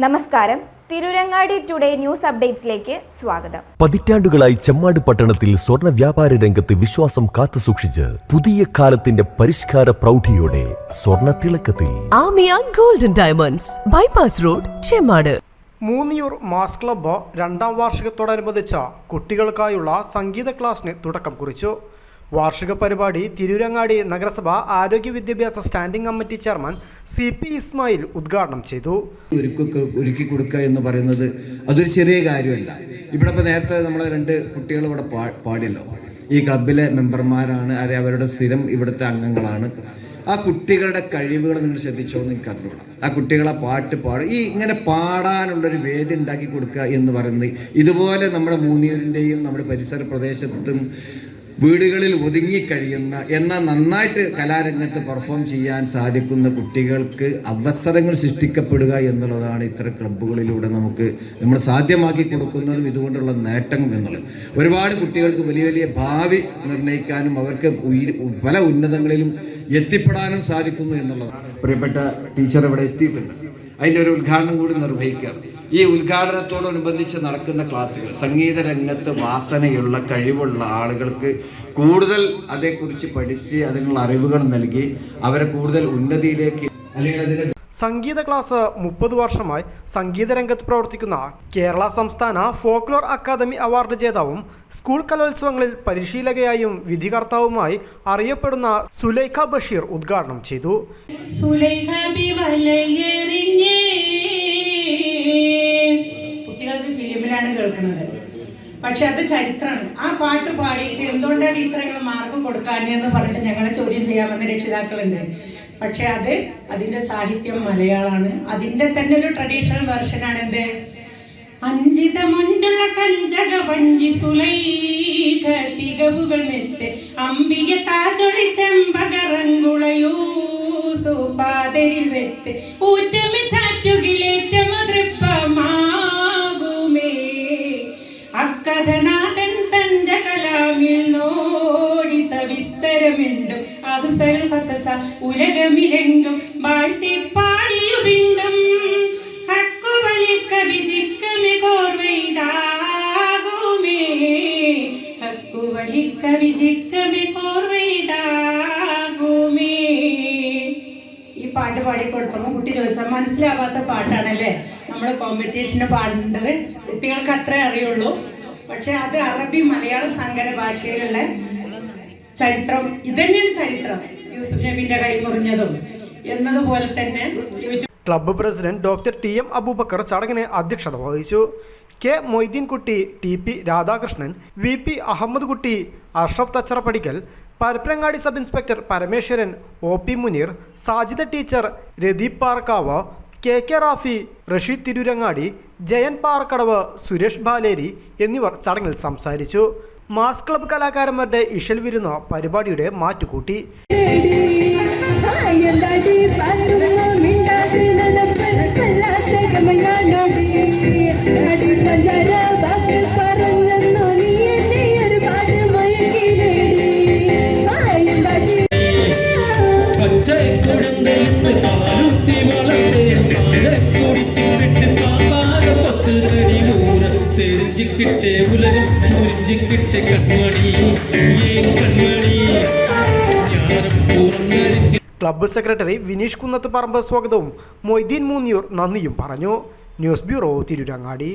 നമസ്കാരം. Tirurangadi today news അപ്ഡേറ്റ്സിലേക്ക് സ്വാഗതം. പതിറ്റാണ്ടുകളായി ചെമ്മാട് പട്ടണത്തിൽ സ്വർണ വ്യാപാര രംഗത്ത് വിശ്വാസം കാത്തുസൂക്ഷിച്ച് പുതിയ കാലത്തിന്റെ പരിഷ്കാര പ്രൗഢിയോടെ സ്വർണ തിളക്കത്തിൽ. Amiya golden diamonds bypass road Chemmad. Moonniyur mass club രണ്ടാം വാർഷികത്തോടനുബന്ധിച്ച കുട്ടികൾക്കായുള്ള സംഗീത ക്ലാസ്സിന് തുടക്കം കുറിച്ചു. വാർഷിക പരിപാടി തിരൂരങ്ങാടി നഗരസഭ ആരോഗ്യ വിദ്യാഭ്യാസ standing committee chairman C P Ismail ഉദ്ഘാടനം ചെയ്തു. ഒരുക്കി കൊടുക്കുക എന്ന് പറയുന്നത് അതൊരു ചെറിയ കാര്യമല്ല. ഇവിടെ ഇപ്പോൾ നേരത്തെ നമ്മൾ രണ്ട് കുട്ടികൾ ഇവിടെ പാടില്ലോ ഈ ക്ലബിലെ മെമ്പർമാരാണ് അല്ലെ അവരുടെ സ്ഥിരം ഇവിടുത്തെ അംഗങ്ങളാണ്. ആ കുട്ടികളുടെ കഴിവുകൾ നിങ്ങൾ ശ്രദ്ധിച്ചോ എനിക്ക് അറിഞ്ഞുകൂടാം. ആ കുട്ടികളെ പാട്ട് പാടും ഈ ഇങ്ങനെ പാടാനുള്ളൊരു വേദി ഉണ്ടാക്കി കൊടുക്കുക എന്ന് പറയുന്നത് ഇതുപോലെ നമ്മുടെ മൂന്നിയൂരിന്റെയും നമ്മുടെ പരിസര പ്രദേശത്തും വീടുകളിൽ ഒതുങ്ങിക്കഴിയുന്ന എന്നാൽ നന്നായിട്ട് കലാരംഗത്ത് പെർഫോം ചെയ്യാൻ സാധിക്കുന്ന കുട്ടികൾക്ക് അവസരങ്ങൾ സൃഷ്ടിക്കപ്പെടുക എന്നുള്ളതാണ് ഇത്തരം ക്ലബ്ബുകളിലൂടെ നമുക്ക് നമ്മൾ സാധ്യമാക്കി കൊടുക്കുന്നതും ഇതുകൊണ്ടുള്ള നേട്ടം എന്നുള്ളത്. ഒരുപാട് കുട്ടികൾക്ക് വലിയ വലിയ ഭാവി നിർണയിക്കാനും അവർക്ക് പല ഉന്നതങ്ങളിലും എത്തിപ്പെടാനും സാധിക്കുന്നു എന്നുള്ളതാണ്. പ്രിയപ്പെട്ട ടീച്ചർ ഇവിടെ എത്തിയിട്ടുണ്ട്. അതിന്റെ ഒരു ഉദ്ഘാടനം കൂടി നിർവഹിക്കുകയാണ്. ഈ ഉദ്ഘാടനത്തോടനുബന്ധിച്ച് നടക്കുന്ന ക്ലാസ്സുകൾ സംഗീത രംഗത്ത് വാസനയുള്ള കഴിവുള്ള ആളുകൾക്ക് കൂടുതൽ അതേക്കുറിച്ച് പഠിച്ച് അതിനുള്ള അറിവുകൾ നൽകി അവരെ കൂടുതൽ ഉന്നതിയിലേക്ക് അല്ലെങ്കിൽ അതിനെ സംഗീത ക്ലാസ് മുപ്പത് വർഷമായി സംഗീത രംഗത്ത് പ്രവർത്തിക്കുന്ന കേരള സംസ്ഥാന ഫോക്ലോർ അക്കാദമി അവാർഡ് ജേതാവും സ്കൂൾ കലോത്സവങ്ങളിൽ പരിശീലകയായും വിധികർത്താവുമായി അറിയപ്പെടുന്ന സുലൈഖ ബഷീർ ഉദ്ഘാടനം ചെയ്തു. സുലൈഹാബി കേൾക്കുന്നത് പക്ഷെ അത് ചരിത്രമാണ് ആ പാട്ട് പാടിയിട്ട് എന്തുകൊണ്ടാണ് ടീച്ചർ നിങ്ങൾ മാർക്ക് കൊടുക്കാഞ്ഞെന്ന് പറഞ്ഞിട്ട് ഞങ്ങളെ ചോദ്യം ചെയ്യാൻ വന്ന രക്ഷിതാക്കളുണ്ട്. പക്ഷെ അത് അതിന്റെ സാഹിത്യം മലയാളമാണ്. അതിന്റെ തന്നെ ഒരു ട്രഡീഷണൽ വെർഷനാണ് എന്ത്? അഞ്ചിത മഞ്ചുള്ള കഞ്ചക വഞ്ചി സുലൈഖ തികവുകൾ മെത്ത് അംബിക താചൊളി ചെമ്പകറങ്കുളയൂ സോപാതരിൽ വെത്ത് ഊറ്റമ സരൽ ഹസസ ഉലകമിലെങ്കും വാഴ്ത്തി പാടിയുവിണ്ടും ഹക്കുവലി കവിജിക്കമി കോർവെയ്താകുമേ ഹക്കുവലി കവിജിക്കമി കോർവെയ്താകുമേ ഈ പാട്ട് പാടിക്കൊടുത്തപ്പോൾ കുട്ടി ചോദിച്ചാൽ മനസ്സിലാവാത്ത പാട്ടാണല്ലേ? നമ്മൾ കോമ്പറ്റീഷന് പാടേണ്ടത്. കുട്ടികൾക്ക് അത്രേ അറിയുള്ളൂ. പക്ഷെ അത് അറബി മലയാള സങ്കര ഭാഷയിലുള്ള ചരിത്രം ഇതന്നെയാണ് ചരിത്രം. യൂസഫ് നബിന്റെ കൈ മുറിഞ്ഞതും. എന്നതുപോലെ തന്നെ club president doctor T M Aboobacker ചടങ്ങിന് അധ്യക്ഷത വഹിച്ചു. K Moideenkutty T P Radhakrishnan V P Ahammed Kutty Ashraf Thacharappadikkal Parappanangadi sub inspector Parameswaran O P Muneer Sajida teacher Radeep Parkavu K K Rafi Rasheed Tirurangadi Jayan Parakkadavu Suresh Baleri എന്നിവർ ചടങ്ങിൽ സംസാരിച്ചു. Mass club കലാകാരന്മാരുടെ ഇഷൽ വിരുന്ന പരിപാടിയുടെ മാറ്റുകൂട്ടി. എന്താടി ഉരുഞ്ഞിക്കിട്ടേ ഉലകം ഉരുഞ്ഞിക്കിട്ടേ കൺമണി ഏ കൺമണി ജ്ഞാനം പൂർണരിച്ച് club secretary Vineesh Kunnath Parambu സ്വാഗതവും മൊയ്തീൻ മൂന്നിയൂർ നന്ദിയും പറഞ്ഞു. News bureau Tirurangadi.